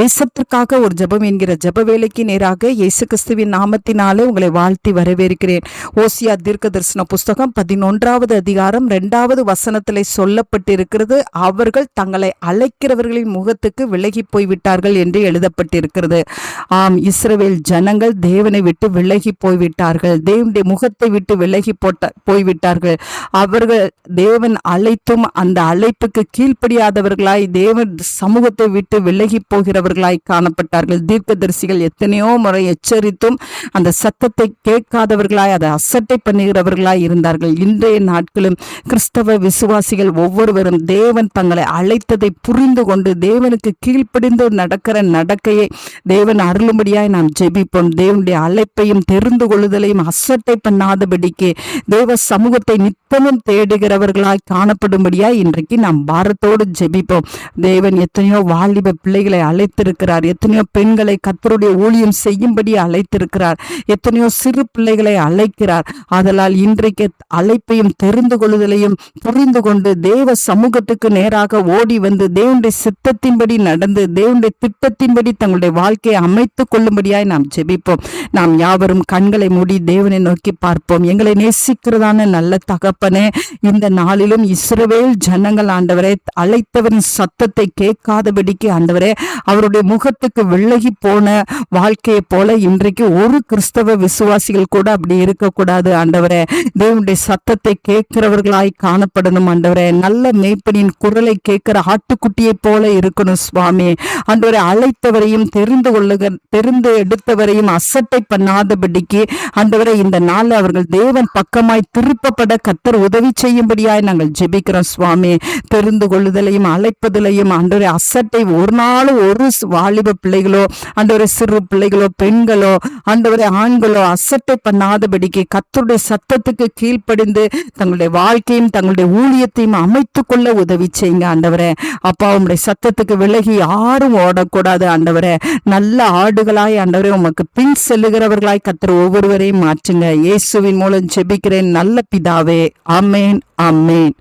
தேசத்திற்காக ஒரு ஜெபம் என்கிற ஜப வேலைக்கு நேராக இயேசு கிறிஸ்துவின் நாமத்தினாலே உங்களை வாழ்த்தி வரவேற்கிறேன். ஓசியா தீர்க்க தரிசன புஸ்தகம் பதினொன்றாவது அதிகாரம் இரண்டாவது வசனத்தில் சொல்லப்பட்டிருக்கிறது அவர்கள் தங்களை அழைக்கிறவர்களின் முகத்துக்கு விலகி போய்விட்டார்கள் என்று எழுதப்பட்டிருக்கிறது. ஆம் இஸ்ரவேல் ஜனங்கள் தேவனை விட்டு விலகி போய்விட்டார்கள். தேவனுடைய முகத்தை விட்டு விலகி போட்ட போய்விட்டார்கள். அவர்கள் தேவன் அழைத்தும் அந்த அழைப்புக்கு கீழ்ப்படியாதவர்களாய் தேவன் சமூகத்தை விட்டு விலகி போகிற போகிறவர்களாய் காணப்பட்டார்கள். தீர்க்கதரிசிகள் எத்தனையோ முறை எச்சரித்தும் அந்த சத்தத்தை கேட்காதவர்களாய் அதை அசட்டை பண்ணுகிறவர்களாய் இருந்தார்கள். இன்றைய நாட்களும் கிறிஸ்தவ விசுவாசிகள் ஒவ்வொருவரும் தேவன் தங்களை அழைத்ததை புரிந்து கொண்டு தேவனுக்கு கீழ்ப்படிந்து நடக்கிற நடக்கையை தேவன் அருளும்படியாய் நாம் ஜெபிப்போம். தேவனுடைய அழைப்பையும் தெரிந்து கொள்ளுதலையும் அசட்டை பண்ணாதபடிக்கு தேவ சமூகத்தை நித்தமும் தேடுகிறவர்களாய் காணப்படும்படியாய் இன்றைக்கு நாம் பாரத்தோடு ஜெபிப்போம். தேவன் எத்தனையோ வாலிப பிள்ளைகளை அழைத்திருக்கிறார். எத்தனையோ பெண்களை கத்தருடைய ஊழியம் செய்யும்படி அழைத்திருக்கிறார். எத்தனையோ சிறு பிள்ளைகளை அழைக்கிறார். அதனால் இன்றைக்கு அழைப்பையும் தெரிந்து கொள்ளுதலையும் புரிந்து கொண்டு தேவ சமூகத்துக்கு நேராக ஓடி வந்து தேவனுடைய சித்தத்தின்படி நடந்து தேவனுடைய திட்டத்தின்படி தங்களுடைய வாழ்க்கையை அமைத்துக் கொள்ளும்படியாய் நாம் ஜெபிப்போம். நாம் யாவரும் கண்களை மூடி தேவனை நோக்கி பார்ப்போம். எங்களை நேசிக்கிறதான நல்ல தகப்பனே இந்த நாளிலும் இஸ்ரவேல் ஜனங்கள் ஆண்டவரே அழைத்தவரின் சத்தத்தை கேட்காதபடிக்கு ஆண்டவரே அவருடைய முகத்துக்கு விலகி போன வாழ்க்கையை போல இன்றைக்கு ஒரு கிறிஸ்தவ விசுவாசிகள் கூட அப்படி இருக்கக்கூடாது ஆண்டவரே. தேவனுடைய சத்தத்தை கேட்கிறவர்களாய் காணப்படணும் ஆண்டவரே. நல்ல மேய்ப்பனின் குரலை கேட்கிற ஆட்டுக்குட்டியை போல இருக்கணும் சுவாமி. ஆண்டவரை அழைத்தவரையும் தெரிந்து கொள்ளுக தெரிந்து எடுத்தவரையும் அசட்டை பண்ணாதபடிக்கு ஆண்டவரை இந்த நாள் அவர்கள் தேவன் பக்கமாய் திருப்பப்பட கத்தர் உதவி செய்யும்படியாய் நாங்கள் ஜெபிக்கிறோம் சுவாமி. தெரிந்து கொள்ளுதலையும் அழைப்பதிலையும் ஆண்டவரை அசட்டை ஒரு நாள் ஒரு வாலிப பிள்ளைகளோ ஆண்டவரை சிறு பிள்ளைகளோ பெண்களோ ஆண்டவரை ஆண்களோ அசட்டை பண்ணாதபடிக்கு கத்தருடைய சத்தத்துக்கு கீழ்ப்படிந்து தங்களுடைய வாழ்க்கையும் தங்களுடைய ஊழியத்தையும் அமைத்து கொள்ள உதவி செய்யுங்க ஆண்டவரே அப்பா உங்களுடைய சத்தத்துக்கு விலகி யாரும் ஓடக்கூடாது ஆண்டவரே நல்ல ஆடுகளாய் ஆண்டவரே உமக்கு பின் செல்லுகிறவர்களாய் கத்தர் ஒவ்வொருவரையும் மாற்றுங்க. இயேசுவின் மூலம் ஜெபிக்கிறேன். நல்ல பிதாவே. அமேன் அமேன்